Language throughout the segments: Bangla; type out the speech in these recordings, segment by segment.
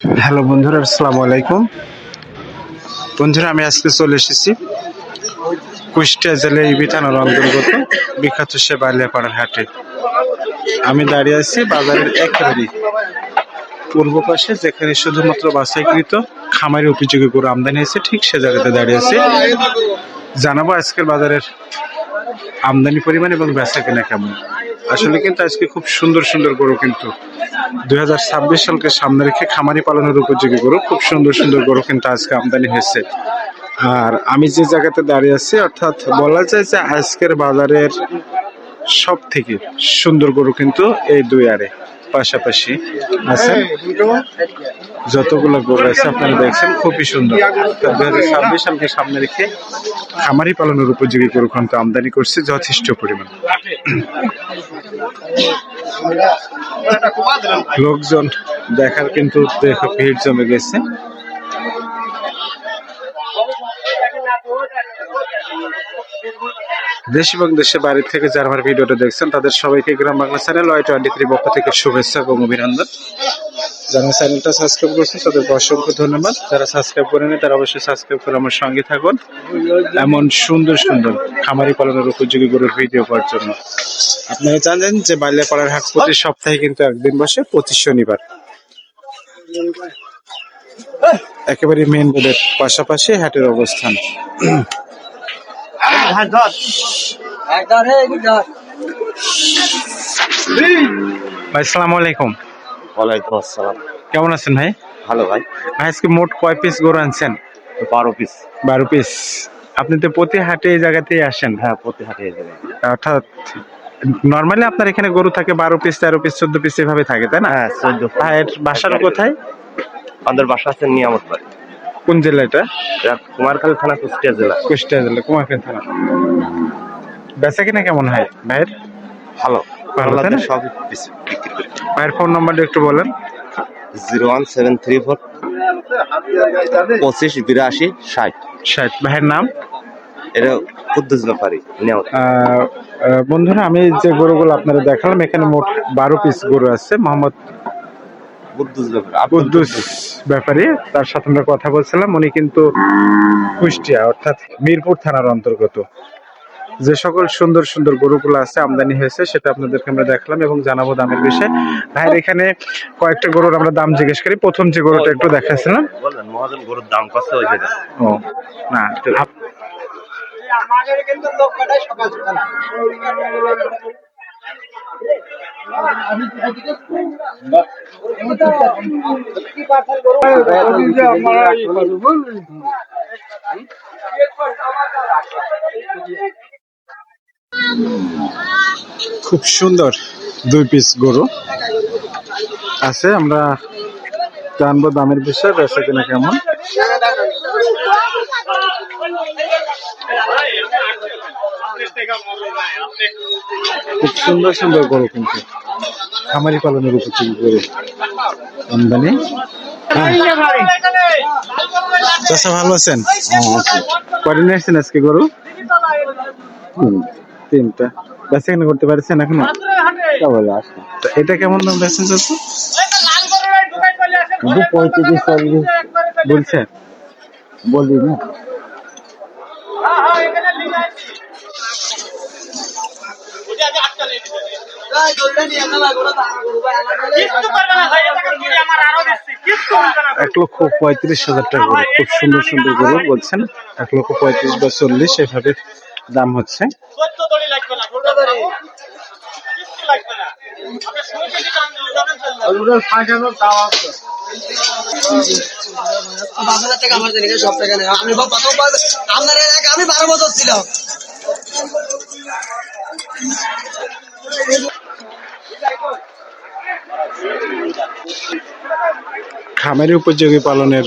হ্যালো বন্ধুরা, আসসালামু আলাইকুম। বন্ধুরা, আমি আজকে চলে এসেছি কুষ্টিয়া জেলা ইবি থানার অন্তর্গত বিখ্যাত সে বালিয়াপাড়ার হাটে। আমি দাঁড়িয়ে আছি বাজারের একেবারেই পূর্ব পাশে, যেখানে শুধুমাত্র বাছাইকৃত খামারি উপযোগী গরু আমদানি হয়েছে, ঠিক সে জায়গাতে দাঁড়িয়ে আছি। জানাব আজকের বাজারের আমদানি পরিমাণ এবং বেচা কেনা কেমন। আসলে কিন্তু আজকে খুব সুন্দর সুন্দর গরু কিন্তু। দুই হাজার ছাব্বিশ সালকে সামনে রেখে খামারি পালনের উপযোগী গরু, খুব সুন্দর সুন্দর গরু কিন্তু আজকে আমদানি হয়েছে। আর আমি যে জায়গাতে দাঁড়িয়ে আছি, অর্থাৎ বলা যায় যে আজকের বাজারের সব থেকে সুন্দর গরু কিন্তু এই দুই আরে পাশাপাশি। আছে যতগুলো গরু আছে, আপনারা দেখছেন, খুবই সুন্দর। দুই হাজার ছাব্বিশ সালকে সামনে রেখে খামারি পালনের উপযোগী গরু কিন্তু আমদানি করছে, যথেষ্ট পরিমাণ। লোকজন দেখার কিন্তু ভিড় জমে গেছে। দেশ এবং দেশের বাইরে থেকে যারা আমার ভিডিওটা দেখছেন, তাদের সবাইকে Gram Bangla channel Y twenty three পক্ষ থেকে শুভেচ্ছা এবং অভিনন্দন। যারা চ্যানেলটা সাবস্ক্রাইব করছেন, তাদেরকে অসংখ্য ধন্যবাদ। যারা সাবস্ক্রাইব করেনি তারা অবশ্যই সাবস্ক্রাইব করে আমার সঙ্গে থাকুন। এমন সুন্দর সুন্দর খামারি পালনের উপযোগী গরুর ভিডিও পাওয়ার জন্য। আপনারা জানেন যে বাল্যাপাড়ার হাট প্রতি সপ্তাহে কিন্তু একদিন বসে প্রতি শনিবার। একেবারে মেন রোডের পাশাপাশি হাটের অবস্থান। ভাই সালাম আলাইকুম। ওয়ালাইকুম আসসালাম। কেমন আছেন ভাই? ভালো ভাই। ভাই আজকে মোট কয় পিস গরু আনছেন? বারো পিস বারো পিস আপনি তো প্রতি হাটে এই জায়গাতেই আসেন। হ্যাঁ প্রতি হাটে যাবে অর্থাৎ নর্মালি আপনার এখানে গরু থাকে বারো পিস তেরো পিস চোদ্দ পিস এভাবে থাকে তাই না? হ্যাঁ চোদ্দ ভাইয়ের বাসার কোথায়? আমাদের বাসা আছে নিয়ামত বাড়ি কোন জেলা এটা? কুমারখালী থানা কুষ্টিয়া জেলা। কুষ্টিয়া জেলা কুমারখালী থানা। বেচা কিনা কেমন হয় ভাইয়ের? ভালো। ভালো, তাই না? সব ভাইয়ের ফোন নাম্বারটা একটু বলেন। Zero one seven three four পঁচিশ বিরাশি ষাট। ষাট ভাইয়ের নাম? এটা কুদ্দুস ব্যাপারী বন্ধুরা আমি যে গরুগুলো আপনারা দেখালাম এখানে মোট বারো পিস গরু আছে মোহাম্মদ কুদ্দুস ব্যাপারে তার সাথে আমরা কথা বলছিলাম। উনি কিন্তু কুষ্টিয়া অর্থাৎ মিরপুর থানার অন্তর্গত। যে সকল সুন্দর সুন্দর গরুগুলো আছে আমদানি হয়েছে সেটা আপনাদেরকে আমরা দেখলাম এবং জানাব দামের বিষয়ে। ভাইয়ের এখানে কয়েকটা গরুর আমরা দাম জিজ্ঞেস করি। প্রথম যে গরুটা একটু দেখাচ্ছিলাম গরুর দাম কত ও না খুব সুন্দর দুই পিস গরু। আছে আমরা জানব দামের বিষয়ে, বেচা কিনা কেমন? খুব সুন্দর সুন্দর গরু কিন্তু। খামারি পালনের উপযোগী গরু আমদানি। হ্যাঁ। চাষা ভালো আছেন? কদিন আসছেন আজকে গরু? তিনটা। বেচা কিনা করতে পারছেন এখনও? এটা কেমন দাম বেচছেন চাষা পঁয়ত্রিশ চল্লিশ বলছে বলি না? এক লক্ষ পঁয়ত্রিশ হাজার টাকা করে খুব সুন্দর সুন্দর গরু বলছেন। এক লক্ষ পঁয়ত্রিশ বা চল্লিশ এভাবে দাম হচ্ছে। আপনার এলাকা আমি বারো বছর খামারি উপযোগী পালনের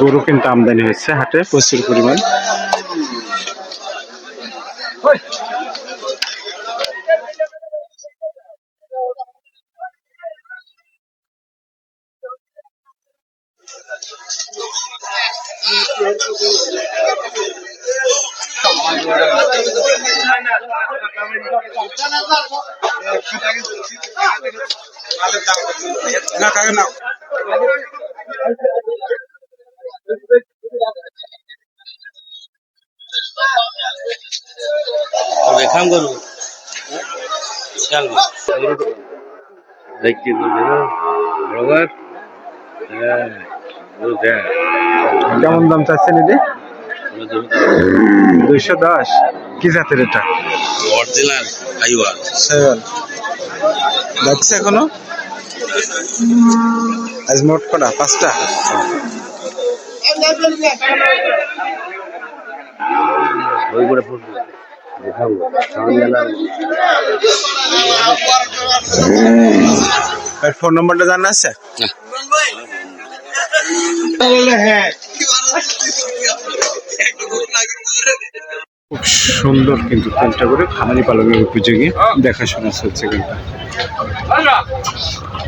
গরু কিন্তু আমদানি হচ্ছে হাটে প্রচুর পরিমাণ। না কাকে না দেখাম করব চল দেখছি হ্যাঁ কেমন দাম চাচ্ছেন এটি? দুইশো দশ। কি জাতের এটা? অরিজিনাল যাচ্ছে এখনও? আজ মোট কটা? পাঁচটা? ওই করে ফুটবো। ফোন নম্বরটা জানা আছে? খুব সুন্দর কিন্তু তিনটা করে খামারি পালনের উপযোগী। দেখাশোনা চলছে কিন্তু।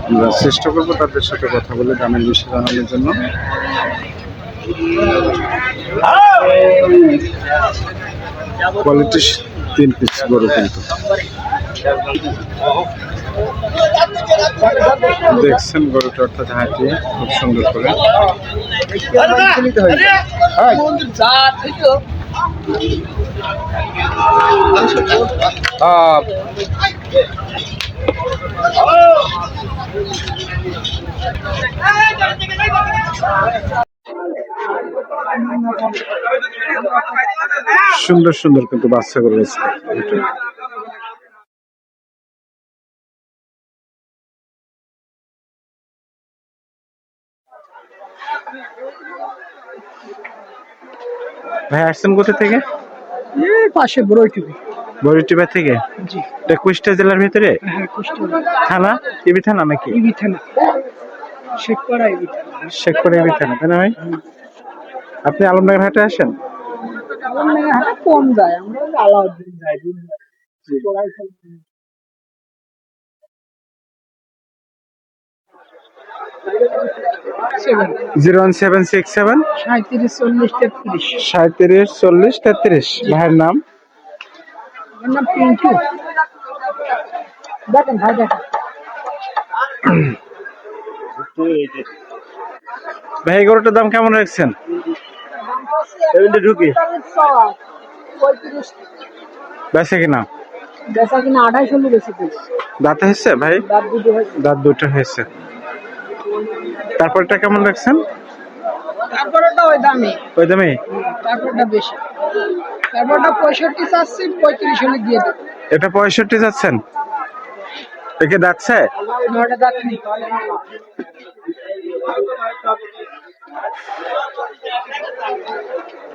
আমরা চেষ্টা করব তাদের সাথে কথা বলে দামের বিষয়ে জানানোর জন্য। কোয়ালিটি তিন পিস গরু কিন্তু। দেখছেন গরুটা অর্থাৎ হাঁটিয়ে খুব সুন্দর করে। সুন্দর সুন্দর কিন্তু বাচ্চা গরু ভাই আসছেন কোথা থেকে? পাশে বড়ই টিভি। বড়িটিবা থেকে? জি। এটা কুষ্টিয়া জেলার ভিতরে? হ্যাঁ কুষ্টিয়া থানা? ইবি থানা নাকি? ইবি থানা। শেখপাড়া ইবি থানা। শেখপুরে ইবি থানা তাই না ভাই? আপনি আলমনগর হাটে আসেন? মেয়ে হাতে কম যায় আমরা আলাউদ্দিন যাই zero one seven six seven. সাঁত্রিশ চল্লিশ তেত্রিশ। ভাইয়ের নাম? পিন্টু দেখেন ভাই দেখেন। ভাই এই গরুটার দাম কেমন রাখছেন? ঢুকি। বেছে কিনা। দাঁত হয়েছে ভাই? দাঁত দুটো হয়েছে। দাঁত দুটো হয়েছে। তারপরটা কেমন রাখছেন তারপরেটা ওই দামি। ওই দামে? তারপরটা বেশি। তারপরটা পঁয়ষট্টি চাচ্ছি পঁয়ত্রিশ হলে দিয়ে দেবো। এটা পঁয়ষট্টি যাচ্ছেন একে যাচ্ছে? নটা নেই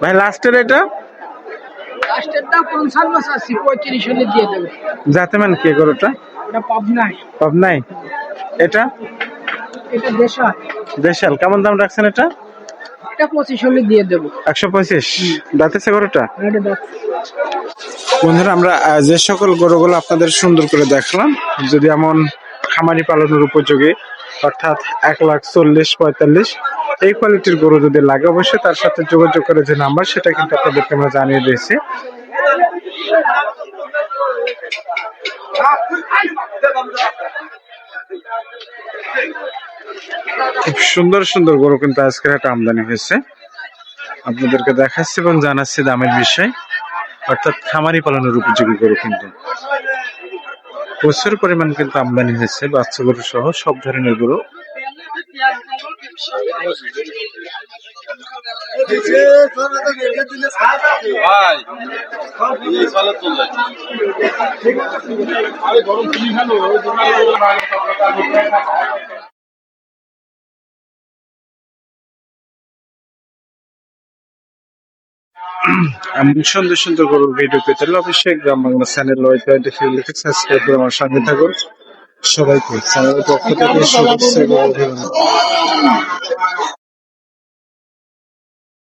ভাই লাস্টের এটা? লাস্টেরটা পঞ্চান্ন চাচ্ছি পঁয়ত্রিশ হলে দিয়ে দেবে। যাতে মানে কি গরুটা এটা পাবনায়। পাব নাই এটা? এটা দেশা দেশাল কেমন দাম রাখছেন এটা? এটা পঁচিশ হলে দিয়ে দেবো। একশো পঁচিশ। দাঁতেছে গরুটা? বন্ধুরা আমরা যে সকল গরুগুলো আপনাদের সুন্দর করে দেখলাম যদি এমন খামারি পালনের উপযোগী অর্থাৎ এক লাখ চল্লিশ পঁয়তাল্লিশ এই কোয়ালিটির গরু যদি লাগে অবশ্যই তার সাথে যোগাযোগ করে যে নাম্বার সেটা কিন্তু আপনাদেরকে আমরা জানিয়ে দিয়েছি। খুব সুন্দর সুন্দর গরু কিন্তু আজকের একটা আমদানি হয়েছে। আপনাদেরকে দেখাচ্ছি এবং জানাচ্ছি দামের বিষয়। অর্থাৎ খামারি পালনের উপযোগী গরু কিন্তু। প্রচুর পরিমাণ কিন্তু আমদানি হয়েছে, বাচ্চা গরু সহ সব ধরনের গরু। এমন সুন্দর সুন্দর গরুর ভিডিও পেতে হলে অবশ্যই গ্রাম বাংলা চ্যানেল ওয়েবসাইটে লিখে সাবস্ক্রাইব করে আমার সঙ্গে থাকুন। সবাইকে চ্যানেলের পক্ষ থেকে শুভেচ্ছা